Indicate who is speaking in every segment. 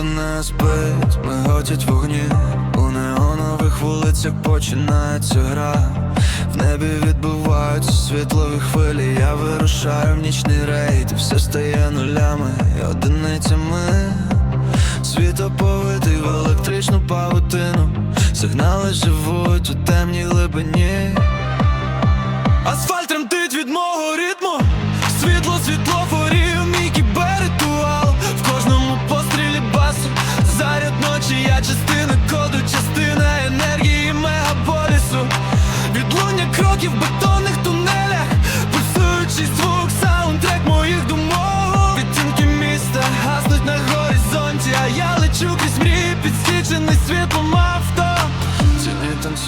Speaker 1: не спить, миготять вогні. У неонових вулицях починається гра. В небі відбуваються світлові хвилі. Я вирушаю в нічний рейд. І Все стає нулями і одиницями. Світоповитий в електричну павутину. Сигнали живуть у темній глибині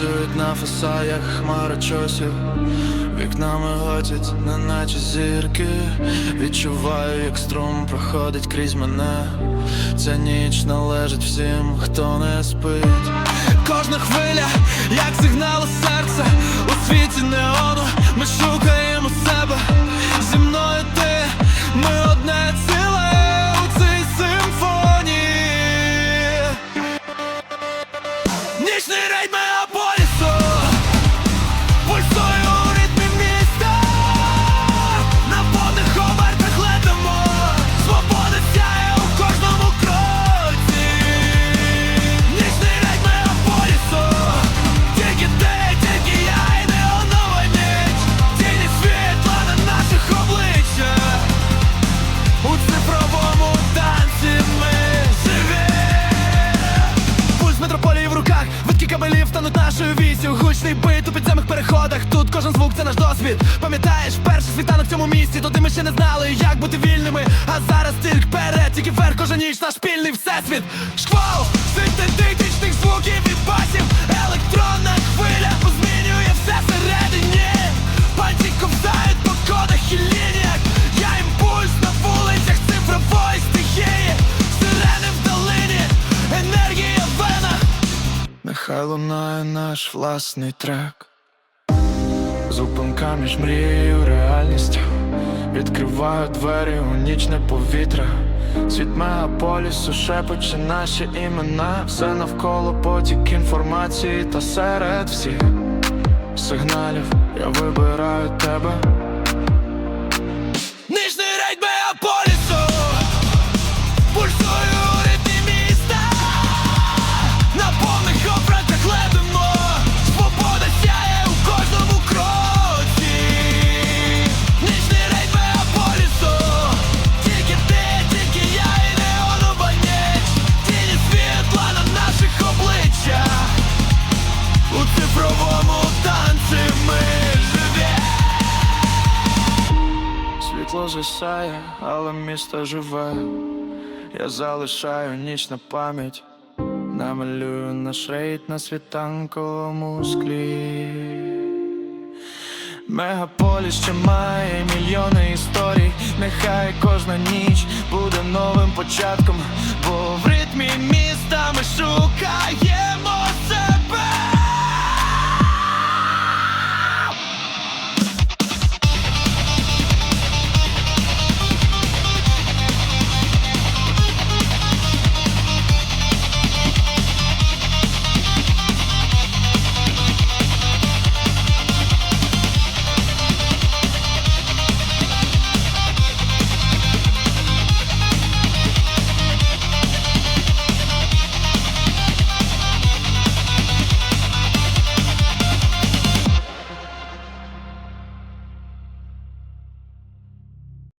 Speaker 1: танцюють на фасадах хмара чосів Вікнами готять, неначе зірки. Відчуваю, як струм проходить крізь мене. Ця ніч належить всім, хто не спить. Кожна хвиля, як сигнал у серце. У світі неону ми шукаємо себе. Зі мною ти, ми одне ціле у цій симфонії. Нічний рейд стануть нашою вісю. Гучний бит у підземних переходах, тут кожен звук це наш досвід. Пам'ятаєш, перший світанок в цьому місті, тоді ми ще не знали, як бути вільними. А зараз тільки вперед, тільки вверх кожен ніч наш спільний всесвіт. Шквал синтетичних звуків і басів Нехай лунає наш власний трек. Зупинка між мрією реальністю. Відкриваю двері у нічне повітря. Світ мегаполісу шепоче наші імена. Все навколо потік інформації та серед всіх сигналів. Я вибираю тебе цифровому танці ми живі. Світло згасає, але місто живе. Я залишаю ніч на пам'ять. Намалюю наш рейд на світанковому склі. Мегаполіс ще має мільйони історій. Нехай кожна ніч буде новим початком Бо